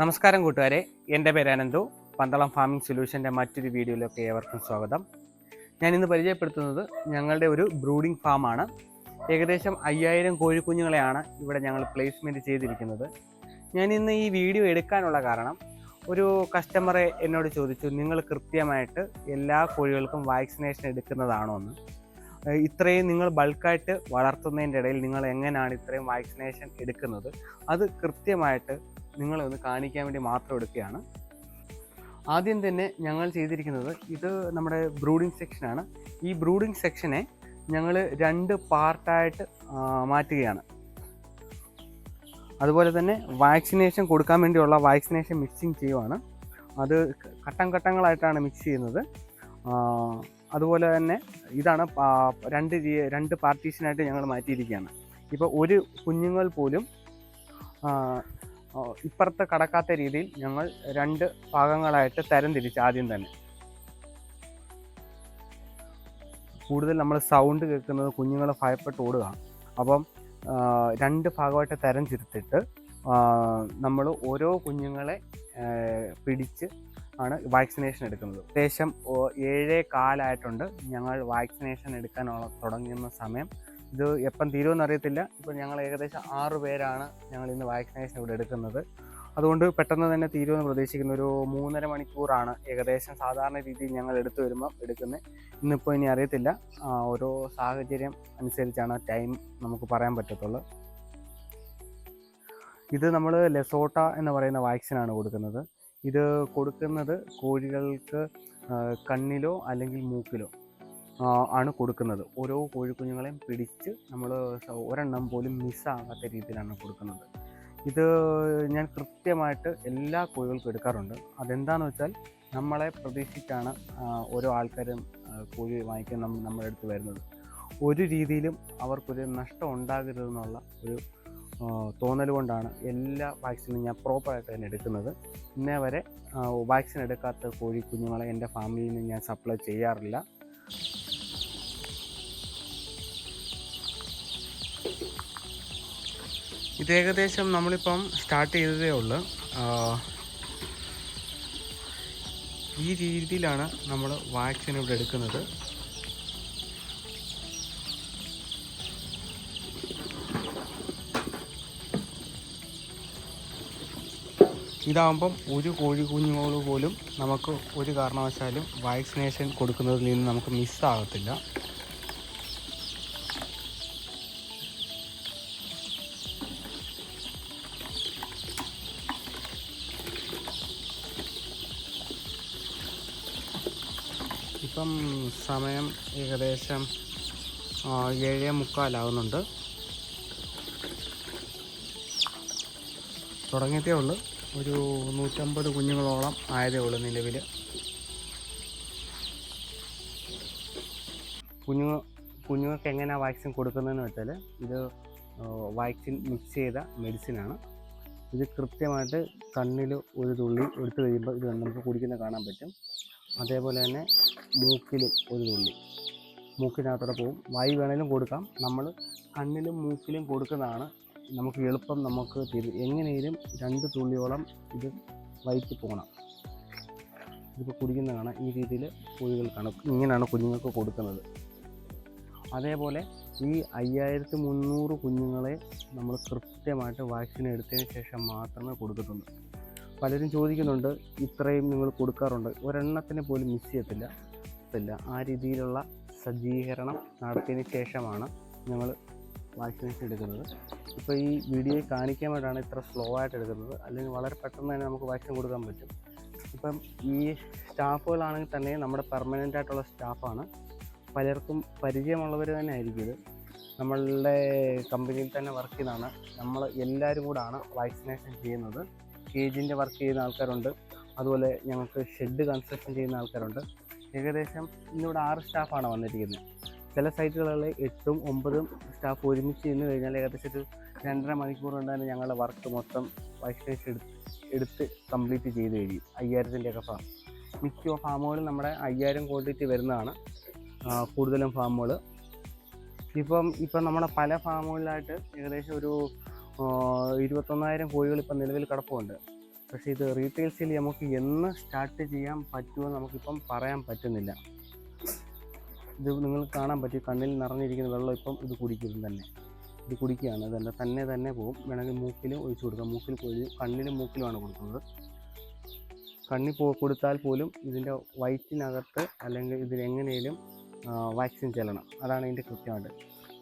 നമസ്കാരം കൂട്ടുകാരെ. എന്റെ പേര് അനന്തു. പന്തളം ഫാമിംഗ് സൊല്യൂഷന്റെ മറ്റൊരു വീഡിയോയിലൊക്കെ ഏവർക്കും സ്വാഗതം. ഞാൻ ഇന്ന് പരിചയപ്പെടുത്തുന്നത് ഞങ്ങളുടെ ഒരു ബ്രൂഡിംഗ് ഫാമാണ്. ഏകദേശം അയ്യായിരം കോഴിക്കുഞ്ഞുങ്ങളെയാണ് ഇവിടെ ഞങ്ങൾ പ്ലേസ്മെന്റ് ചെയ്തിരിക്കുന്നത്. ഞാൻ ഇന്ന് ഈ വീഡിയോ എടുക്കാനുള്ള കാരണം ഒരു കസ്റ്റമറെ എന്നോട് ചോദിച്ചു നിങ്ങൾ കൃത്യമായിട്ട് എല്ലാ കോഴികൾക്കും വാക്സിനേഷൻ എടുക്കുന്നതാണോ എന്ന്? ഇത്രയും നിങ്ങൾ ബൾക്കായിട്ട് വളർത്തുന്നതിന്റെ ഇടയിൽ നിങ്ങൾ എങ്ങനെയാണ് ഇത്രയും വാക്സിനേഷൻ എടുക്കുന്നത്? അത് കൃത്യമായിട്ട് നിങ്ങളെ ഒന്ന് കാണിക്കാൻ വേണ്ടി മാത്രം എടുക്കുകയാണ്. ആദ്യം തന്നെ ഞങ്ങൾ ചെയ്തിരിക്കുന്നത് ഇത് നമ്മുടെ ബ്രൂഡിംഗ് സെക്ഷനാണ് ഈ ബ്രൂഡിംഗ് സെക്ഷനെ ഞങ്ങൾ രണ്ട് പാർട്ടായിട്ട് മാറ്റുകയാണ്. അതുപോലെ തന്നെ വാക്സിനേഷൻ കൊടുക്കാൻ വേണ്ടിയുള്ള വാക്സിനേഷൻ മിക്സിങ് ചെയ്യുവാണ്. അത് ഘട്ടം ഘട്ടങ്ങളായിട്ടാണ് മിക്സ് ചെയ്യുന്നത്. അതുപോലെ തന്നെ ഇതാണ് രണ്ട് രണ്ട് പാർട്ടീഷനായിട്ട് ഞങ്ങൾ മാറ്റിയിരിക്കുകയാണ്. ഇപ്പോൾ ഒരു കുഞ്ഞുങ്ങൾ പോലും ഇപ്പുറത്ത് കടക്കാത്ത രീതിയിൽ ഞങ്ങൾ രണ്ട് ഭാഗങ്ങളായിട്ട് തരം തിരിച്ച് ആദ്യം തന്നെ. കൂടുതൽ നമ്മൾ സൗണ്ട് കേൾക്കുന്നത് കുഞ്ഞുങ്ങൾ ഭയപ്പെട്ട് ഓടുക. അപ്പം രണ്ട് ഭാഗമായിട്ട് തരം തിരുത്തിട്ട് നമ്മൾ ഓരോ കുഞ്ഞുങ്ങളെ പിടിച്ച് ആണ് വാക്സിനേഷൻ എടുക്കുന്നത്. ഏകദേശം ഏഴേ കാലായിട്ടുണ്ട് ഞങ്ങൾ വാക്സിനേഷൻ എടുക്കാനുള്ള തുടങ്ങുന്ന സമയം. ഇത് എപ്പം തീരുമെന്ന് അറിയത്തില്ല. ഇപ്പോൾ ഞങ്ങൾ ഏകദേശം ആറ് പേരാണ് ഞങ്ങൾ ഇന്ന് വാക്സിനേഷൻ ഇവിടെ എടുക്കുന്നത്. അതുകൊണ്ട് പെട്ടെന്ന് തന്നെ തീരുമെന്ന് പ്രതീക്ഷിക്കുന്ന. ഒരു മൂന്നര മണിക്കൂറാണ് ഏകദേശം സാധാരണ രീതിയിൽ ഞങ്ങൾ എടുത്തു വരുമ്പം എടുക്കുന്നത്. ഇന്നിപ്പോൾ ഇനി അറിയത്തില്ല. ഓരോ സാഹചര്യം അനുസരിച്ചാണ് ടൈം നമുക്ക് പറയാൻ പറ്റത്തുള്ളൂ. ഇത് നമ്മൾ ലെസോട്ട എന്ന് പറയുന്ന വാക്സിനാണ് കൊടുക്കുന്നത്. ഇത് കൊടുക്കുന്നത് കോഴികൾക്ക് കണ്ണിലോ അല്ലെങ്കിൽ മൂക്കിലോ? ആണ് കൊടുക്കുന്നത്. ഓരോ കോഴിക്കുഞ്ഞുങ്ങളെയും പിടിച്ച് നമ്മൾ ഒരെണ്ണം പോലും മിസ്സാകാത്ത രീതിയിലാണ് കൊടുക്കുന്നത്. ഇത് ഞാൻ കൃത്യമായിട്ട് എല്ലാ കോഴികൾക്കും എടുക്കാറുണ്ട്. അതെന്താണെന്ന് വെച്ചാൽ നമ്മളെ പ്രതീക്ഷിച്ചാണ് ഓരോ ആൾക്കാരും കോഴി വാങ്ങിക്കാൻ നമ്മുടെ അടുത്ത് വരുന്നത്. ഒരു രീതിയിലും അവർക്കൊരു നഷ്ടം ഉണ്ടാകരുതെന്നുള്ള ഒരു തോന്നൽ കൊണ്ടാണ് എല്ലാ വാക്സിനും ഞാൻ പ്രോപ്പറായിട്ട് തന്നെ എടുക്കുന്നത്. ഇന്നേ വരെ വാക്സിൻ എടുക്കാത്ത കോഴി കുഞ്ഞുങ്ങളെ എന്റെ ഫാമിലിയിൽ നിന്ന് ഞാൻ സപ്ലൈ ചെയ്യാറില്ല. ഇത് ഏകദേശം നമ്മളിപ്പം സ്റ്റാർട്ട് ചെയ്തതേ ഉള്ളൂ. ഈ രീതിയിലാണ് നമ്മൾ വാക്സിൻ ഇവിടെ എടുക്കുന്നത്. ഇതാകുമ്പം ഒരു കോഴി കുഞ്ഞുങ്ങൾ പോലും നമുക്ക് ഒരു കാരണവശാലും വാക്സിനേഷൻ കൊടുക്കുന്നതിൽ നിന്ന് നമുക്ക് മിസ്സാകത്തില്ല ഇപ്പം സമയം ഏകദേശം ഏഴേ മുക്കാലാവുന്നുണ്ട്. തുടങ്ങിയതേ ഉള്ളൂ. ഒരു നൂറ്റമ്പത് കുഞ്ഞുങ്ങളോളം ആയതേ ഉള്ളൂ നിലവിൽ കുഞ്ഞുങ്ങൾ കുഞ്ഞുങ്ങൾക്ക് എങ്ങനെയാണ് വാക്സിൻ കൊടുക്കുന്നതെന്ന് വെച്ചാൽ ഇത് വാക്സിൻ മിക്സ് ചെയ്ത മെഡിസിനാണ്. ഇത് കൃത്യമായിട്ട് കണ്ണിൽ ഒരു തുള്ളി എടുത്തു കഴിയുമ്പോൾ ഇത് നമുക്ക് കുടിക്കുന്ന കാണാൻ പറ്റും. അതേപോലെ തന്നെ മൂക്കിലും ഒരു തുള്ളി മൂക്കിനകത്തോടെ പോവും വായി വേണേലും കൊടുക്കാം. നമ്മൾ കണ്ണിലും മൂക്കിലും കൊടുക്കുന്നതാണ് നമുക്ക് എളുപ്പം നമുക്ക് തിരി എങ്ങനെയും രണ്ട് തുള്ളിയോളം ഇത് വയറ്റി പോകണം ഇതിപ്പോൾ കുടിക്കുന്നതാണ് ഈ രീതിയിൽ കോഴികൾക്കാണ് ഇങ്ങനെയാണ് കുഞ്ഞുങ്ങൾക്ക് കൊടുക്കുന്നത്. അതേപോലെ ഈ അയ്യായിരത്തി മുന്നൂറ് കുഞ്ഞുങ്ങളെ നമ്മൾ കൃത്യമായിട്ട് വാക്സിൻ എടുത്തതിന് ശേഷം മാത്രമേ കൊടുക്കത്തുള്ളൂ. പലരും ചോദിക്കുന്നുണ്ട് ഇത്രയും നിങ്ങൾ കൊടുക്കാറുണ്ട്. ഒരെണ്ണത്തിന് പോലും മിസ് ചെയ്യത്തില്ല. ഇല്ല ആ രീതിയിലുള്ള സജ്ജീകരണം നടത്തിയതിന് ശേഷമാണ് ഞങ്ങൾ വാക്സിനേഷൻ എടുക്കുന്നത്. ഇപ്പോൾ ഈ വീഡിയോ കാണിക്കാൻ വേണ്ടിയാണ് ഇത്ര സ്ലോ ആയിട്ട് എടുക്കുന്നത്. അല്ലെങ്കിൽ വളരെ പെട്ടെന്ന് തന്നെ നമുക്ക് വാക്സിൻ കൊടുക്കാൻ പറ്റും. ഇപ്പം ഈ സ്റ്റാഫുകളാണെങ്കിൽ തന്നെ നമ്മുടെ പെർമനന്റ് ആയിട്ടുള്ള സ്റ്റാഫാണ് പലർക്കും പരിചയമുള്ളവർ തന്നെ ആയിരിക്കും ഇത്. നമ്മളുടെ കമ്പനിയിൽ തന്നെ വർക്ക് ചെയ്യുന്നതാണ്. നമ്മൾ എല്ലാവരും കൂടാണ് വാക്സിനേഷൻ ചെയ്യുന്നത്. കേജിന്റെ വർക്ക് ചെയ്യുന്ന ആൾക്കാരുണ്ട്. അതുപോലെ ഞങ്ങൾക്ക് ഷെഡ് കൺസ്ട്രക്ഷൻ ചെയ്യുന്ന ആൾക്കാരുണ്ട്. ഏകദേശം ഇന്നിവിടെ ആറ് സ്റ്റാഫാണ് വന്നിരിക്കുന്നത്. ചില സൈറ്റുകളിൽ എട്ടും ഒമ്പതും സ്റ്റാഫ് ഒരുമിച്ച് നിന്ന് കഴിഞ്ഞാൽ ഏകദേശം ഒരു രണ്ടര മണിക്കൂർ കൊണ്ട് തന്നെ ഞങ്ങളുടെ വർക്ക് മൊത്തം വാക്സിനേഷൻ എടുത്ത് എടുത്ത് കംപ്ലീറ്റ് ചെയ്ത് കഴിയും. അയ്യായിരത്തിന്റെയൊക്കെ ഫാം മിക്ക ഫാമുകളും നമ്മുടെ അയ്യായിരം ക്വാണ്ടിറ്റി വരുന്നതാണ്. കൂടുതലും ഫാമുകൾ ഇപ്പം ഇപ്പം നമ്മുടെ പല ഫാമുകളിലായിട്ട് ഏകദേശം ഒരു ഇരുപത്തൊന്നായിരം കോഴികൾ ഇപ്പം നിലവിൽ കിടപ്പുണ്ട്. പക്ഷേ ഇത് റീറ്റെയിൽ സെയിൽ നമുക്ക് എന്ന് സ്റ്റാർട്ട് ചെയ്യാൻ പറ്റുമോ നമുക്കിപ്പം പറയാൻ പറ്റുന്നില്ല. ഇത് നിങ്ങൾ കാണാൻ പറ്റും കണ്ണിൽ നിറഞ്ഞിരിക്കുന്ന വെള്ളം ഇപ്പം ഇത് കുടിക്കും തന്നെ. ഇത് കുടിക്കുകയാണ്. അതല്ല തന്നെ തന്നെ പോകും വേണമെങ്കിൽ മൂക്കിൽ ഒഴിച്ചു കൊടുക്കാം. മൂക്കിൽ പോയി കണ്ണിലും മൂക്കിലുമാണ് കൊടുക്കുന്നത്. കണ്ണി പോ കൊടുത്താൽ പോലും ഇതിന്റെ വയറ്റിനകത്ത് അല്ലെങ്കിൽ ഇതിനെങ്ങനെയും വാക്സിൻ ചെല്ലണം. അതാണ് ഇതിന്റെ കൃത്യമായിട്ട്.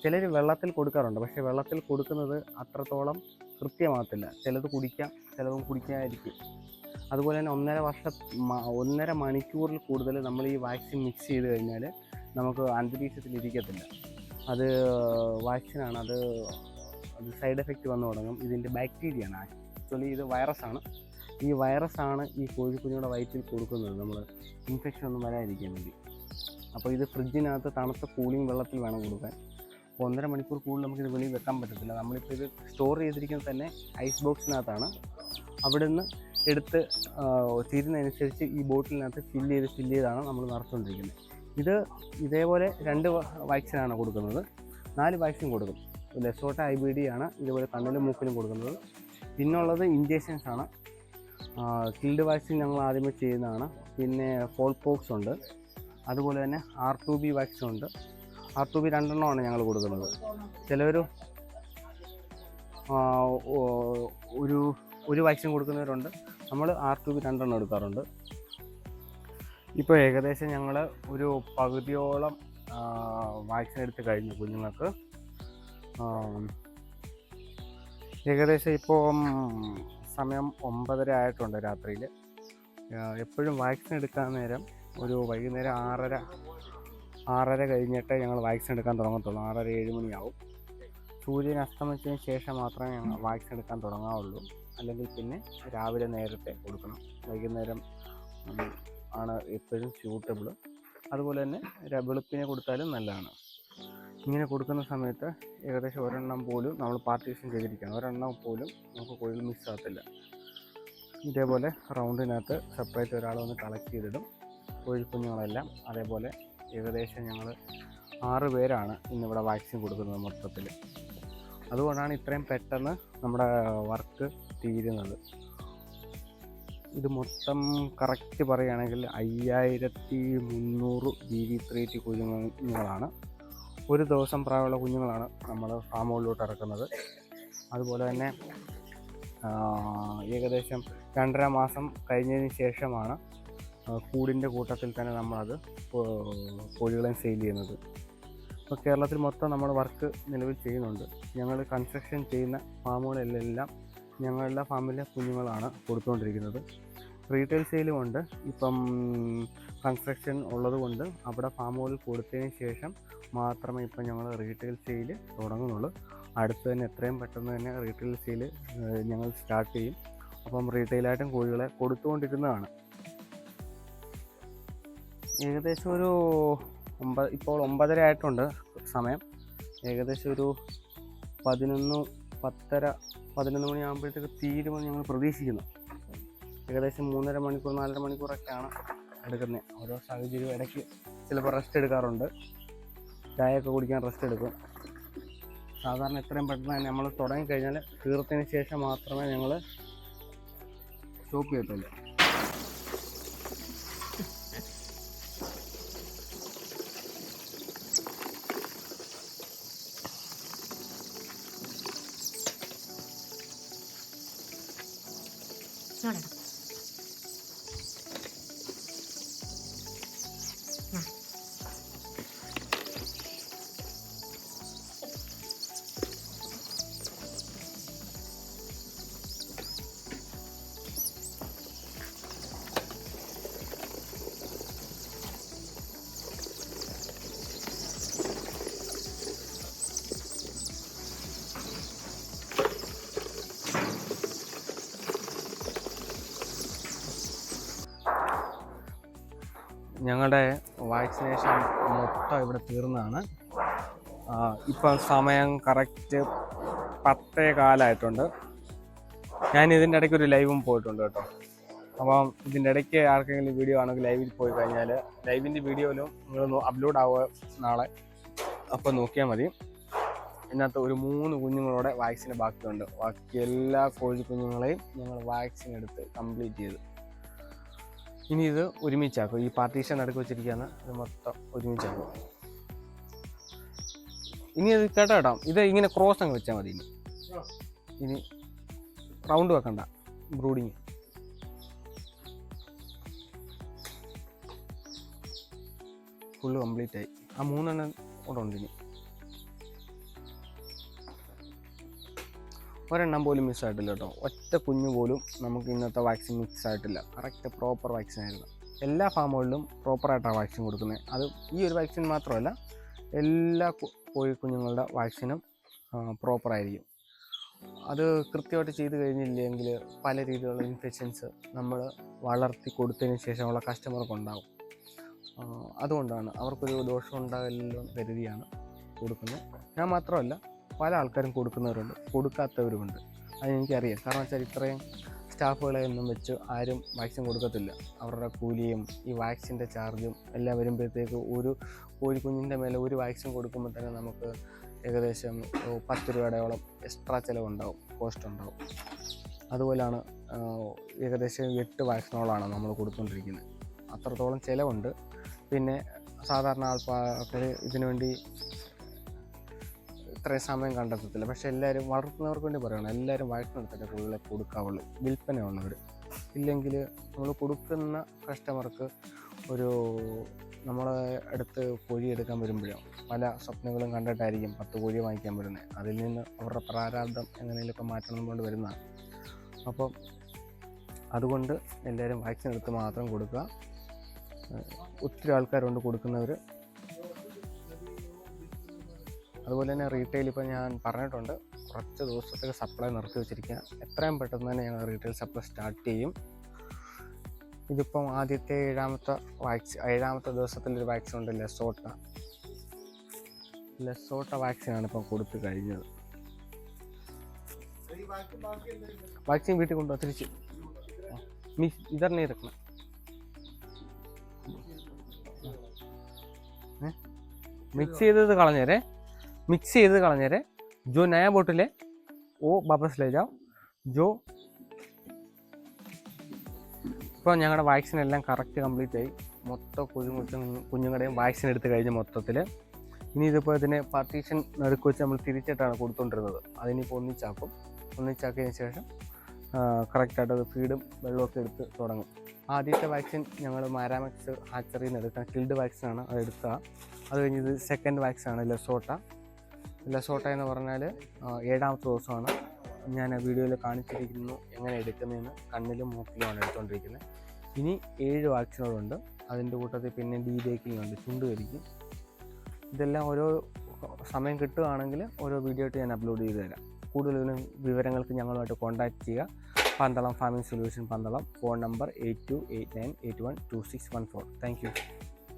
ചിലർ വെള്ളത്തിൽ കൊടുക്കാറുണ്ട്. പക്ഷേ വെള്ളത്തിൽ കൊടുക്കുന്നത് അത്രത്തോളം കൃത്യമാകത്തില്ല. ചിലത് കുടിക്കാം ചിലതും കുടിക്കാതിരിക്കും. അതുപോലെ തന്നെ ഒന്നര വർഷ ഒന്നര മണിക്കൂറിൽ കൂടുതൽ നമ്മൾ ഈ വാക്സിൻ മിക്സ് ചെയ്ത് കഴിഞ്ഞാൽ നമുക്ക് അന്തരീക്ഷത്തിൽ ഇരിക്കത്തില്ല. അത് വാക്സിനാണ്. അത് അത് സൈഡ് എഫക്റ്റ് വന്നു തുടങ്ങും. ഇതിന്റെ ബാക്ടീരിയയാണ് ആക്ച്വലി ഇത് വൈറസാണ്. ഈ വൈറസാണ് ഈ കോഴിക്കുഞ്ഞുങ്ങളുടെ വയറ്റിൽ കൊടുക്കുന്നത്. നമ്മൾ ഇൻഫെക്ഷൻ ഒന്നും വരാതിരിക്കാൻ വേണ്ടി. അപ്പോൾ ഇത് ഫ്രിഡ്ജിനകത്ത് തണുത്ത കൂളിംഗ് വെള്ളത്തിൽ വേണം കൊടുക്കാൻ. അപ്പോൾ ഒന്നര മണിക്കൂർ കൂടുതൽ നമുക്കിത് വെളിയിൽ വെക്കാൻ പറ്റത്തില്ല. നമ്മളിപ്പോൾ ഇത് സ്റ്റോർ ചെയ്തിരിക്കുന്നത് തന്നെ ഐസ് ബോക്സിനകത്താണ് അവിടെ നിന്ന് എടുത്ത് തീരുന്നതനുസരിച്ച് ഈ ബോട്ടിലിനകത്ത് ഫില്ല് ചെയ്ത് ഫില്ല് ചെയ്താണ് നമ്മൾ നടത്തുകൊണ്ടിരിക്കുന്നത്. ഇത് ഇതേപോലെ രണ്ട് വാക്സിനാണ് കൊടുക്കുന്നത്. നാല് വാക്സിൻ കൊടുക്കും. ലെസോട്ട ഐ ബി ഡി ആണ്. ഇതുപോലെ കണ്ണിലും മൂക്കിലും കൊടുക്കുന്നത്. പിന്നുള്ളത് ഇഞ്ചക്ഷൻസ് ആണ്. കിൽഡ് വാക്സിൻ ഞങ്ങൾ ആദ്യമേ ചെയ്യുന്നതാണ്. പിന്നെ ഫോൾ പോക്സ് ഉണ്ട്. അതുപോലെ തന്നെ ആർ ടു ബി വാക്സിൻ ഉണ്ട്. ആർ ടു ബി രണ്ടെണ്ണമാണ് ഞങ്ങൾ കൊടുക്കുന്നത്. ചിലവർ ഒരു ഒരു വാക്സിൻ കൊടുക്കുന്നവരുണ്ട്. നമ്മൾ ആർ ടു ബി രണ്ടെണ്ണം എടുക്കാറുണ്ട്. ഇപ്പോൾ ഏകദേശം ഞങ്ങൾ ഒരു പകുതിയോളം വാക്സിൻ എടുത്ത് കഴിഞ്ഞു കുഞ്ഞുങ്ങൾക്ക്. ഏകദേശം ഇപ്പോൾ സമയം ഒമ്പതര ആയിട്ടുണ്ട് രാത്രിയിൽ എപ്പോഴും വാക്സിൻ എടുക്കാൻ നേരം ഒരു വൈകുന്നേരം ആറര ആറര കഴിഞ്ഞിട്ടേ ഞങ്ങൾ വാക്സിൻ എടുക്കാൻ തുടങ്ങത്തുള്ളൂ. ആറര ഏഴ് മണിയാവും. സൂര്യൻ അസ്തമിച്ചതിന് ശേഷം മാത്രമേ ഞങ്ങൾ വാക്സിൻ എടുക്കാൻ തുടങ്ങാവുള്ളൂ. അല്ലെങ്കിൽ പിന്നെ രാവിലെ നേരത്തെ കൊടുക്കണം. വൈകുന്നേരം ആണ് എപ്പോഴും സ്യൂട്ടബിൾ അതുപോലെ തന്നെ വെളുപ്പിനെ കൊടുത്താലും നല്ലതാണ്. ഇങ്ങനെ കൊടുക്കുന്ന സമയത്ത് ഏകദേശം ഒരെണ്ണം പോലും നമ്മൾ പാർട്ടീഷൻ ചെയ്തിരിക്കണം ഒരെണ്ണം പോലും നമുക്ക് കോഴികൾ മിസ് ആകത്തില്ല. ഇതേപോലെ റൗണ്ടിനകത്ത് സെപ്പറേറ്റ് ഒരാൾ വന്ന് കളക്ട് ചെയ്തിടും. കോഴിക്കുഞ്ഞുങ്ങളെല്ലാം. അതേപോലെ ഏകദേശം ഞങ്ങൾ ആറ് പേരാണ് ഇന്നിവിടെ വാക്സിൻ കൊടുക്കുന്നത് മൊത്തത്തിൽ അതുകൊണ്ടാണ് ഇത്രയും പെട്ടെന്ന് നമ്മുടെ വർക്ക് തീരുന്നത്. ഇത് മൊത്തം കറക്റ്റ് പറയുകയാണെങ്കിൽ അയ്യായിരത്തി മുന്നൂറ് ബി വി ത്രീറ്റി കുഞ്ഞുങ്ങളാണ്. ഒരു ദിവസം പ്രായമുള്ള കുഞ്ഞുങ്ങളാണ് നമ്മൾ ഫാമുകളിലോട്ട് ഇറക്കുന്നത്. അതുപോലെ തന്നെ ഏകദേശം രണ്ടര മാസം കഴിഞ്ഞതിന് ശേഷമാണ് കൂടിന്റെ കൂട്ടത്തിൽ തന്നെ നമ്മളത് കോഴികളെയും കോഴികളെ സെയിൽ ചെയ്യുന്നത്. ഇപ്പോൾ കേരളത്തിൽ മൊത്തം നമ്മൾ വർക്ക് നിലവിൽ ചെയ്യുന്നുണ്ട്. ഞങ്ങൾ കൺസ്ട്രക്ഷൻ ചെയ്യുന്ന ഫാമുകളിലെല്ലാം ഞങ്ങളുടെ ഫാമിലെ കുഞ്ഞുങ്ങളാണ് കൊടുത്തുകൊണ്ടിരിക്കുന്നത്. റീറ്റെയിൽ സെയിലും ഉണ്ട്. ഇപ്പം കൺസ്ട്രക്ഷൻ ഉള്ളതുകൊണ്ട് അവിടെ ഫാമുകളിൽ കൊടുത്തതിന് ശേഷം മാത്രമേ ഇപ്പം ഞങ്ങൾ റീറ്റെയിൽ സെയിൽ തുടങ്ങുന്നുള്ളൂ. അടുത്ത് തന്നെ എത്രയും പെട്ടെന്ന് തന്നെ റീറ്റെയിൽ സെയിൽ ഞങ്ങൾ സ്റ്റാർട്ട് ചെയ്യും. അപ്പം റീറ്റെയിലായിട്ടും കോഴികളെ കൊടുത്തുകൊണ്ടിരുന്നതാണ്. ഏകദേശം ഒരു ഒമ്പത് ഇപ്പോൾ ഒമ്പതര ആയിട്ടുണ്ട് സമയം. ഏകദേശം ഒരു പതിനൊന്ന് പത്തര പതിനൊന്ന് മണിയാകുമ്പോഴത്തേക്ക് തീരുമെന്ന് ഞങ്ങൾ പ്രതീക്ഷിക്കുന്നു. ഏകദേശം മൂന്നര മണിക്കൂർ നാലര മണിക്കൂറൊക്കെയാണ് എടുക്കുന്നത്. ഓരോ സാഹചര്യവും ഇടയ്ക്ക് ചിലപ്പോൾ റെസ്റ്റ് എടുക്കാറുണ്ട്. ചായയൊക്കെ കുടിക്കാൻ റെസ്റ്റ് എടുക്കും. സാധാരണ എത്രയും പെട്ടെന്ന് തന്നെ നമ്മൾ തുടങ്ങിക്കഴിഞ്ഞാൽ തീർത്തതിന് ശേഷം മാത്രമേ ഞങ്ങൾ സ്റ്റോപ്പ് ചെയ്യത്തുള്ളൂ. ഞങ്ങളുടെ വാക്സിനേഷൻ മൊത്തം ഇവിടെ തീർന്നതാണ്. ആ, ഇപ്പം സമയം കറക്റ്റ് പത്തേ കാലമായിട്ടുണ്ട് ഞാൻ ഇതിന്റെ ഇടയ്ക്ക് ഒരു ലൈവും പോയിട്ടുണ്ട് കേട്ടോ. അപ്പം ഇതിന്റെ ഇടയ്ക്ക് ആർക്കെങ്കിലും വീഡിയോ ആണെങ്കിൽ ലൈവിൽ പോയി കഴിഞ്ഞാൽ ലൈവിന്റെ വീഡിയോയിലും നിങ്ങൾ അപ്ലോഡ് ആവുക നാളെ. അപ്പോൾ നോക്കിയാൽ മതി. ഇതിനകത്ത് ഒരു മൂന്ന് കുഞ്ഞുങ്ങളോടെ വാക്സിന് ബാക്കിയുണ്ട്. ബാക്കി എല്ലാ കോഴി കുഞ്ഞുങ്ങളെയും ഞങ്ങൾ വാക്സിൻ എടുത്ത് കംപ്ലീറ്റ് ചെയ്തു. ഇനി ഇത് ഒരുമിച്ചാക്കും. ഈ പാർട്ടീഷൻ അടുക്കി വെച്ചിരിക്കുകയാണ് ഇത് മൊത്തം ഒരുമിച്ചാക്കും. ഇനി അത് കേട്ടോ. ഇത് ഇങ്ങനെ ക്രോസ് അങ്ങ് വെച്ചാൽ മതി ഇനി. ഇനി റൗണ്ട് വെക്കണ്ട. ബ്രൂഡിങ് ഫുള്ള് കംപ്ലീറ്റ് ആയി. ആ മൂന്നെണ്ണം കൂടെ ഉണ്ട് ഇനി. ഒരെണ്ണം പോലും മിസ്സായിട്ടില്ല കേട്ടോ. ഒറ്റ കുഞ്ഞു പോലും നമുക്ക് ഇന്നത്തെ വാക്സിൻ മിക്സ് ആയിട്ടില്ല. കറക്റ്റ് പ്രോപ്പർ വാക്സിൻ ആയിരുന്നു. എല്ലാ ഫാമുകളിലും പ്രോപ്പറായിട്ടാണ് വാക്സിൻ കൊടുക്കുന്നത് അത് ഈ ഒരു വാക്സിൻ മാത്രമല്ല എല്ലാ കോഴി കുഞ്ഞുങ്ങളുടെ വാക്സിനും പ്രോപ്പറായിരിക്കും അത് കൃത്യമായിട്ട് ചെയ്തു കഴിഞ്ഞില്ലെങ്കിൽ പല രീതിയിലുള്ള ഇൻഫെക്ഷൻസ് നമ്മൾ വളർത്തി കൊടുത്തതിന് ശേഷമുള്ള കസ്റ്റമർക്ക് ഉണ്ടാവും. അതുകൊണ്ടാണ് അവർക്കൊരു ദോഷം ഉണ്ടാകില്ലല്ലോ എന്ന് കരുതിയാണ് കൊടുക്കുന്നത് ഞാൻ മാത്രമല്ല പല ആൾക്കാരും കൊടുക്കുന്നവരുണ്ട്. കൊടുക്കാത്തവരുമുണ്ട്. അതെനിക്കറിയാം കാരണം വെച്ചാൽ ഇത്രയും സ്റ്റാഫുകളെ ഒന്നും വെച്ച് ആരും വാക്സിൻ കൊടുക്കത്തില്ല. അവരുടെ കൂലിയും ഈ വാക്സിന്റെ ചാർജും എല്ലാം വരുമ്പോഴത്തേക്ക് ഒരു കോഴിക്കുഞ്ഞിന്റെ മേലെ ഒരു വാക്സിൻ കൊടുക്കുമ്പോൾ തന്നെ നമുക്ക് ഏകദേശം പത്ത് രൂപയോളം എക്സ്ട്രാ ചിലവുണ്ടാവും. കോസ്റ്റ് ഉണ്ടാവും അതുപോലെയാണ് ഏകദേശം എട്ട് വാക്സിനുകളാണ് നമ്മൾ കൊടുത്തുകൊണ്ടിരിക്കുന്നത്. അത്രത്തോളം ചിലവുണ്ട്. പിന്നെ സാധാരണ ആൾക്കാർ ഇതിനു ഇത്രയും സമയം കണ്ടെത്തത്തില്ല. പക്ഷെ എല്ലാവരും വളർത്തുന്നവർക്ക് വേണ്ടി പറയണം എല്ലാവരും എടുത്തിട്ട് കൂടുതൽ കൊടുക്കാവുള്ളൂ അവർ ഇല്ലെങ്കിൽ നമ്മൾ കൊടുക്കുന്ന കസ്റ്റമർക്ക് ഒരു നമ്മളെ അടുത്ത് കോഴി എടുക്കാൻ വരുമ്പോഴും പല സ്വപ്നങ്ങളും കണ്ടിട്ടായിരിക്കും പത്ത് കോഴി വാങ്ങിക്കാൻ വരുന്നത് അതിൽ നിന്ന് അവരുടെ പ്രാരാബ്ദം എങ്ങനെയൊക്കെ മാറ്റണം കൊണ്ട് വരുന്നതാണ്. അപ്പം അതുകൊണ്ട് എല്ലാവരും വാക്സിൻ എടുത്ത് മാത്രം കൊടുക്കുക. ഒത്തിരി ആൾക്കാരുണ്ട് കൊടുക്കുന്നവർ അതുപോലെ തന്നെ റീറ്റെയിൽ ഇപ്പോൾ ഞാൻ പറഞ്ഞിട്ടുണ്ട് കുറച്ച് ദിവസത്തേക്ക് സപ്ലൈ നിർത്തി വെച്ചിരിക്കുക എത്രയും പെട്ടെന്ന് തന്നെ ഞങ്ങൾ റീറ്റെയിൽ സപ്ലൈ സ്റ്റാർട്ട് ചെയ്യും. ഇതിപ്പം ആദ്യത്തെ ഏഴാമത്തെ വാക്സിൻ ഏഴാമത്തെ ദിവസത്തിലൊരു വാക്സിൻ ഉണ്ട് ലെസോട്ട ലെസോട്ട വാക്സിനാണ് ഇപ്പം കൊടുത്തു കഴിഞ്ഞത്. വാക്സിൻ വീട്ടിൽ കൊണ്ടുപോകാം തിരിച്ച്. നീ ഇതന്നെ ഇറക്കണം മിക്സ് ചെയ്തത് കളഞ്ഞേരെ. മിക്സ് ചെയ്ത് കളഞ്ഞേരെ. ജോ നയ ബോട്ടിലെ. ഓ വാപ്പസ് ലേ ജാओ ജോ. ഇപ്പോൾ ഞങ്ങളുടെ വാക്സിൻ എല്ലാം കറക്റ്റ് കംപ്ലീറ്റ് ആയി. മൊത്തം കുഞ്ഞു കുഞ്ഞു കുഞ്ഞുങ്ങളുടെയും വാക്സിൻ എടുത്ത് കഴിഞ്ഞ് മൊത്തത്തിൽ ഇനി ഇതിപ്പോൾ ഇതിനെ പാർട്ടീഷൻ നടുക്ക് വെച്ച് നമ്മൾ തിരിച്ചിട്ടാണ് കൊടുത്തുകൊണ്ടിരുന്നത് അതിനിപ്പോൾ ഒന്നിച്ചാക്കും. ഒന്നിച്ചാക്കിയതിന് ശേഷം കറക്റ്റായിട്ട് അത് ഫീഡും വെള്ളമൊക്കെ എടുത്ത് തുടങ്ങും. ആദ്യത്തെ വാക്സിൻ ഞങ്ങൾ മാരാമെക്സ് ഹാച്ചറിയിൽ നിന്ന് എടുക്കുക കിൽഡ് വാക്സിനാണ് അത് എടുക്കുക അത് കഴിഞ്ഞ് ഇത് സെക്കൻഡ് വാക്സിനാണ് ലെസോട്ട. ലെസോട്ട എന്ന് പറഞ്ഞാൽ ഏഴാമത്തെ ദിവസമാണ്. ഞാൻ വീഡിയോയിൽ കാണിച്ചിരിക്കുന്നു എങ്ങനെ എടുക്കുന്നതെന്ന് കണ്ണിലും മൂക്കിലുമാണ് എടുത്തുകൊണ്ടിരിക്കുന്നത് ഇനി ഏഴ് വാക്സിനുകളുണ്ട്. അതിന്റെ കൂട്ടത്തിൽ പിന്നെ ഡി ബേക്കിംഗ് ഉണ്ട് ചുണ്ട് കരിക്കും ഇതെല്ലാം ഓരോ സമയം കിട്ടുകയാണെങ്കിൽ ഓരോ വീഡിയോ ആയിട്ട് ഞാൻ അപ്ലോഡ് ചെയ്ത് തരാം. കൂടുതൽ വിവരങ്ങൾക്ക് ഞങ്ങളുമായിട്ട് കോൺടാക്റ്റ് ചെയ്യുക. Pandalam farming solution Pandalam phone number eight two eight nine eight one two six one four thank you